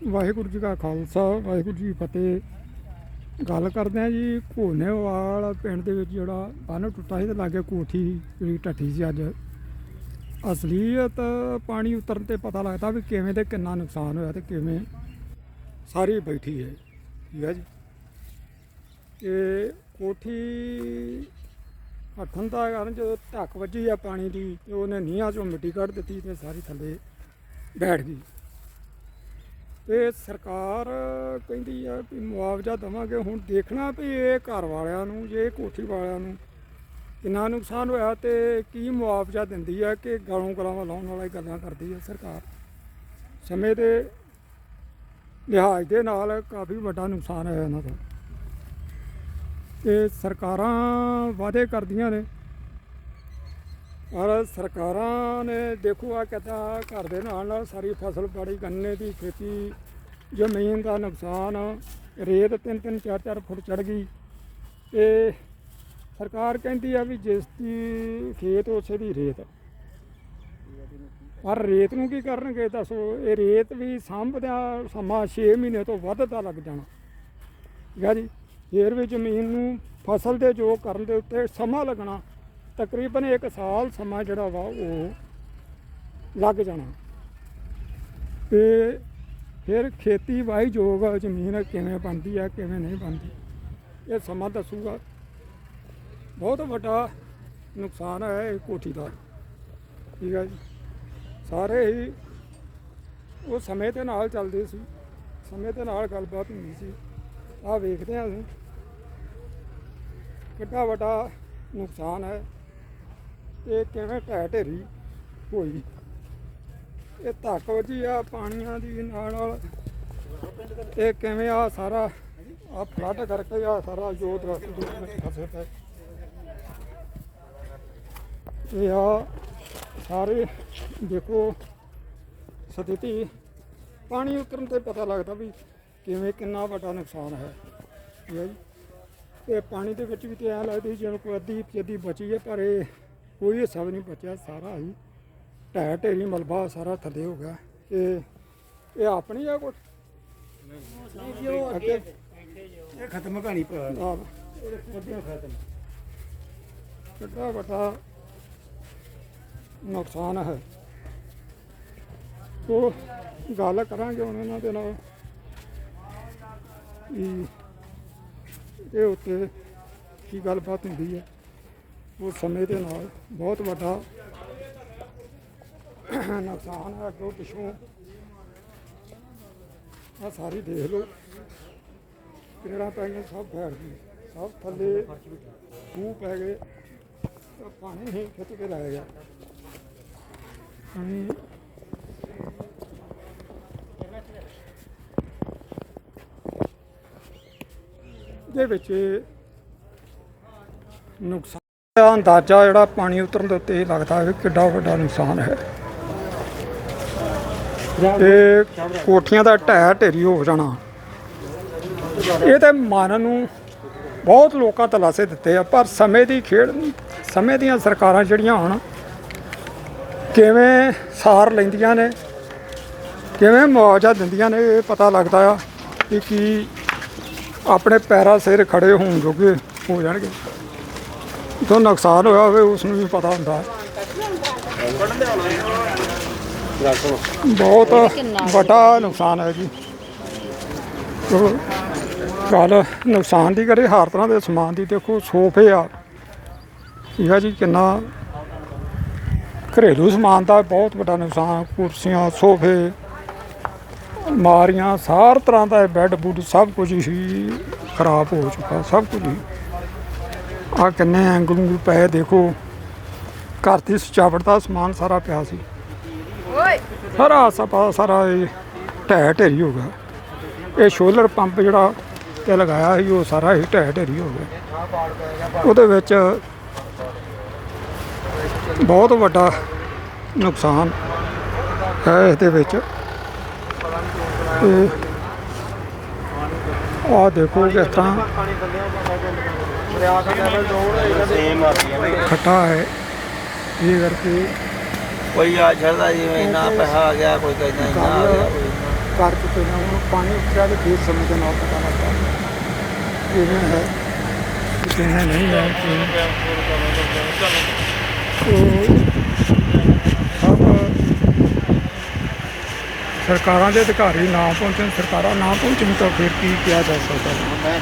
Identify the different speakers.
Speaker 1: ਵਾਹਿਗੁਰੂ ਜੀ ਕਾ ਖਾਲਸਾ, ਵਾਹਿਗੁਰੂ ਜੀ ਫਤਿਹ। ਗੱਲ ਕਰਦੇ ਆ ਜੀ ਘੋਨੇਵਾਲ ਪਿੰਡ ਦੇ ਵਿੱਚ ਜਿਹੜਾ ਬੰਨ ਟੁੱਟਾ ਸੀ ਤੇ ਲਾਗੇ ਕੋਠੀ ਜਿਹੜੀ ਢੱਠੀ ਸੀ ਅੱਜ। ਅਸਲੀਅਤ ਪਾਣੀ ਉਤਰਨ ਤੇ ਪਤਾ ਲੱਗਦਾ ਵੀ ਕਿਵੇਂ ਤੇ ਕਿੰਨਾ ਨੁਕਸਾਨ ਹੋਇਆ ਤੇ ਕਿਵੇਂ ਸਾਰੀ ਬੈਠੀ ਹੈ। ਠੀਕ ਹੈ ਜੀ। ਇਹ ਕੋਠੀ ਹੱਥਨ ਦਾ ਕਾਰਨ ਜਦੋਂ ਢੱਕ ਵੱਜੀ ਆ ਪਾਣੀ ਦੀ ਤੇ ਉਹਨੇ ਨੀਹਾਂ ਚੋਂ ਮਿੱਟੀ ਕੱਢ ਦਿੱਤੀ ਤੇ ਸਾਰੀ ਥੱਲੇ ਬੈਠ ਗਈ। ਤੇ ਸਰਕਾਰ ਕਹਿੰਦੀ ਆ ਵੀ ਮੁਆਵਜ਼ਾ ਦਵਾਂਗੇ। ਹੁਣ ਦੇਖਣਾ ਵੀ ਇਹ ਘਰ ਵਾਲਿਆਂ ਨੂੰ, ਜੇ ਇਹ ਕੋਠੀ ਵਾਲਿਆਂ ਨੂੰ ਕਿੰਨਾ ਨੁਕਸਾਨ ਹੋਇਆ ਤੇ ਕੀ ਮੁਆਵਜ਼ਾ ਦਿੰਦੀ ਆ ਕਿ ਗਾਲੋਂ ਗਲਾਵਾਂ ਲਾਉਣ ਵਾਲੀ ਗੱਲਾਂ ਕਰਦੀ ਆ ਸਰਕਾਰ। ਸਮੇਂ ਦੇ ਲਿਹਾਜ਼ ਦੇ ਨਾਲ ਕਾਫੀ ਵੱਡਾ ਨੁਕਸਾਨ ਹੋਇਆ ਇਹਨਾਂ ਦਾ। ਤੇ ਸਰਕਾਰਾਂ ਵਾਅਦੇ ਕਰਦੀਆਂ ਨੇ। ਔਰ ਸਰਕਾਰਾਂ ਨੇ ਦੇਖੋ ਆ ਕਿੱਦਾਂ ਘਰ ਦੇ ਨਾਲ ਨਾਲ ਸਾਰੀ ਫਸਲ ਬਾੜੀ, ਗੰਨੇ ਦੀ ਖੇਤੀ, ਜ਼ਮੀਨ ਦਾ ਨੁਕਸਾਨ, ਰੇਤ ਤਿੰਨ ਤਿੰਨ ਚਾਰ ਚਾਰ ਫੁੱਟ ਚੜ ਗਈ। ਤੇ ਸਰਕਾਰ ਕਹਿੰਦੀ ਆ ਵੀ ਜਿਸ ਦੀ ਖੇਤ, ਉਸੇ ਦੀ ਰੇਤ। ਪਰ ਰੇਤ ਨੂੰ ਕੀ ਕਰਨਗੇ ਦੱਸੋ? ਇਹ ਰੇਤ ਵੀ ਸਾਂਭਦਿਆਂ ਸਮਾਂ 6 ਮਹੀਨੇ ਤੋਂ ਵੱਧ ਦਾ ਲੱਗ ਜਾਣਾ। ਠੀਕ ਹੈ ਜੀ? ਫੇਰ ਵੀ ਜ਼ਮੀਨ ਨੂੰ ਫਸਲ ਦੇ ਜੋ ਕਰਨ ਦੇ ਉੱਤੇ ਸਮਾਂ ਲੱਗਣਾ। ਤਕਰੀਬਨ 1 ਸਾਲ ਸਮਾਂ ਜਿਹੜਾ ਵਾ ਉਹ ਲੱਗ ਜਾਣਾ। ਤੇ ਫਿਰ ਖੇਤੀ ਵਾਈ ਯੋਗ ਜ਼ਮੀਨ ਕਿਵੇਂ ਬਣਦੀ ਆ, ਕਿਵੇਂ ਨਹੀਂ ਬਣਦੀ, ਇਹ ਸਮਾਂ ਦੱਸੂਗਾ। ਬਹੁਤ ਵੱਡਾ ਨੁਕਸਾਨ ਹੈ ਇਹ ਕੋਠੀ ਦਾ। ਠੀਕ ਹੈ ਜੀ। ਸਾਰੇ ਹੀ ਉਹ ਸਮੇਂ ਦੇ ਨਾਲ ਚੱਲਦੇ ਸੀ। ਸਮੇਂ ਦੇ ਨਾਲ ਗੱਲਬਾਤ ਹੁੰਦੀ ਸੀ। ਆਹ ਵੇਖਦੇ ਹਾਂ ਅਸੀਂ। ਕਿੰਨਾ ਵੱਡਾ ਨੁਕਸਾਨ ਹੈ। ਤੇ ਕਿਵੇਂ ਢਹਿ ਢੇਰੀ ਹੋਈ? ਇਹ ਧੱਕ ਵੱਜੀ ਆ ਪਾਣੀਆਂ ਦੀ ਨਾਲ ਨਾਲ। ਇਹ ਕਿਵੇਂ ਆ ਸਾਰਾ? ਆ ਫਲੱਡ ਕਰਕੇ ਆ ਸਾਰਾ ਜੋ ਦਰਖਤ ਦੂਰ ਵਿੱਚ। ਇਹ ਆ ਸਾਰੇ ਦੇਖੋ ਸਥਿਤੀ। ਪਾਣੀ ਉਤਰਨ ਤੇ ਪਤਾ ਲੱਗਦਾ ਵੀ ਕਿਵੇਂ ਕਿੰਨਾ ਵੱਡਾ ਨੁਕਸਾਨ ਹੈ। ਠੀਕ ਹੈ ਜੀ। ਤੇ ਪਾਣੀ ਦੇ ਵਿੱਚ ਵੀ ਤੇ ਐ ਲੱਗਦੀ ਜਿਵੇਂ ਕੋਈ ਅੱਧੀ ਅੱਧੀ ਬਚੀ ਹੈ, ਪਰ ਇਹ ਕੋਈ ਹਿੱਸਾ ਵੀ ਨਹੀਂ ਬਚਿਆ ਸਾਰਾ ਹੀ ਢਹਿ ਢੇਰੀ ਮਲਬਾ ਸਾਰਾ ਥੱਲੇ ਹੋ ਗਿਆ। ਇਹ ਇਹ ਆਪਣੀ ਆ ਕੁਛ ਅੱਗੇ
Speaker 2: ਇਹ ਖਤਮ ਕਹਾਣੀ ਭਰਾ ਖਤਮ
Speaker 1: ਕਿੱਡਾ ਵੱਡਾ ਨੁਕਸਾਨ ਹੈ। ਉਹ ਗੱਲ ਕਰਾਂਗੇ ਹੁਣ ਇਹਨਾਂ ਦੇ ਨਾਲ ਇਹ ਉੱਤੇ ਕੀ ਗੱਲਬਾਤ ਹੁੰਦੀ ਹੈ। ਉਹ ਸਮੇਂ ਦੇ ਨਾਲ ਬਹੁਤ ਵੱਡਾ ਨੁਕਸਾਨ ਹੈ, ਅੱਗੋਂ ਪਿਛੋਂ ਆ ਸਾਰੀ ਦੇਖ ਲਓ। ਕਿਹੜਾ ਪੈ ਗਈਆਂ ਸਭ ਫੈੜ ਗਈ ਸਭ ਥੱਲੇ ਖੂਹ ਪੈ ਗਏ ਤਾਂ ਪਾਣੀ ਹੀ ਖਿੱਚ ਕੇ ਲੈ ਗਿਆ। ਪਾਣੀ ਦੇ ਵਿੱਚ ਨੁਕਸਾਨ ਦਾ ਅੰਦਾਜ਼ਾ ਜਿਹੜਾ ਪਾਣੀ ਉਤਰਨ ਦੇ ਉੱਤੇ ਇਹ ਲੱਗਦਾ ਹੈ ਵੀ ਕਿੱਡਾ ਵੱਡਾ ਨੁਕਸਾਨ ਹੈ। ਤੇ ਕੋਠੀਆਂ ਦਾ ਢਹਿ ਢੇਰੀ ਹੋ ਜਾਣਾ। ਇਹ ਤੇ ਮਨ ਨੂੰ ਬਹੁਤ ਲੋਕਾਂ ਤਲਾਸੇ ਦਿੱਤੇ ਆ, ਪਰ ਸਮੇਂ ਦੀ ਖੇਡ, ਸਮੇਂ ਦੀਆਂ ਸਰਕਾਰਾਂ ਜਿਹੜੀਆਂ ਹੁਣ ਕਿਵੇਂ ਸਾਰ ਲੈਂਦੀਆਂ ਨੇ, ਕਿਵੇਂ ਮੁਆਵਜ਼ਾ ਦਿੰਦੀਆਂ ਨੇ, ਇਹ ਪਤਾ ਲੱਗਦਾ ਆ ਕਿ ਕੀ ਆਪਣੇ ਪੈਰਾਂ ਸਿਰ ਖੜੇ ਹੋਣ ਜੋਗੇ ਹੋ ਜਾਣਗੇ। ਜੋ ਨੁਕਸਾਨ ਹੋਇਆ ਹੋਵੇ, ਉਸ ਨੂੰ ਵੀ ਪਤਾ ਹੁੰਦਾ ਬਹੁਤ ਵੱਡਾ ਨੁਕਸਾਨ ਹੈ ਜੀ। ਉਹ ਗੱਲ ਨੁਕਸਾਨ ਦੀ ਕਰੇ, ਹਰ ਤਰ੍ਹਾਂ ਦੇ ਸਮਾਨ ਦੀ ਦੇਖੋ, ਸੋਫੇ ਆ। ਠੀਕ ਆ ਜੀ, ਕਿੰਨਾ ਘਰੇਲੂ ਸਮਾਨ ਦਾ ਬਹੁਤ ਵੱਡਾ ਨੁਕਸਾਨ, ਕੁਰਸੀਆਂ, ਸੋਫੇ ਮਾਰੀਆਂ ਸਾਰ ਤਰ੍ਹਾਂ ਦਾ ਬੈੱਡ ਬੁੱਡ ਸਭ ਕੁਝ ਹੀ ਖਰਾਬ ਹੋ ਚੁੱਕਾ, ਸਭ ਕੁਝ ਹੀ। ਆ ਕਿੰਨੇ ਐਂਗਲ ਉਂਗਲ ਪਏ ਦੇਖੋ। ਘਰ ਦੀ ਸਜਾਵਟ ਦਾ ਸਮਾਨ ਸਾਰਾ ਪਿਆ ਸੀ। ਸਾਰਾ ਸਪਾ ਸਾਰਾ ਇਹ ਢਹਿ ਢੇਰੀ ਹੋ ਗਿਆ। ਇਹ ਸ਼ੋਲਰ ਪੰਪ ਜਿਹੜਾ ਤੇ ਲਗਾਇਆ ਸੀ ਉਹ ਸਾਰਾ ਹੀ ਢਹਿ ਢੇਰੀ ਹੋ ਗਿਆ। ਉਹਦੇ ਵਿੱਚ ਬਹੁਤ ਵੱਡਾ ਨੁਕਸਾਨ ਹੈ ਇਹਦੇ ਵਿੱਚ। ਤੇ ਆ ਦੇਖੋ ਕਿਸ ਤਰ੍ਹਾਂ
Speaker 2: ਸੇਮ ਆ ਗਈਆਂ ਨੇ।
Speaker 1: ਖੱਟਾ ਹੈ। ਇਹ ਕਰਕੇ
Speaker 3: ਕੋਈ ਆ ਛੱਡਦਾ ਜਿਵੇਂ ਇੰਨਾ ਪੈਸਾ ਆ ਗਿਆ ਕੋਈ ਕਹਿੰਦਾ ਇੰਨਾ ਆ ਗਿਆ
Speaker 1: ਕਰ ਚੁੱਕੇ ਨੇ ਹੁਣ ਪਾਣੀ ਉੱਤਰਿਆ ਤੇ ਫਿਰ ਸਮੇਂ ਦੇ ਨਾਲ ਪਤਾ ਲੱਗਾ ਕਿਵੇਂ ਹੈ। ਕਿ ਕਿਵੇਂ ਨਹੀਂ ਹੈ ਸਰਕਾਰਾਂ ਦੇ ਅਧਿਕਾਰੀ ਨਾ ਪਹੁੰਚਣ ਸਰਕਾਰਾਂ ਨਾ ਪਹੁੰਚਣ ਤਾਂ ਫਿਰ ਕੀ ਕਿਹਾ ਜਾ ਸਕਦਾ? ਹੈ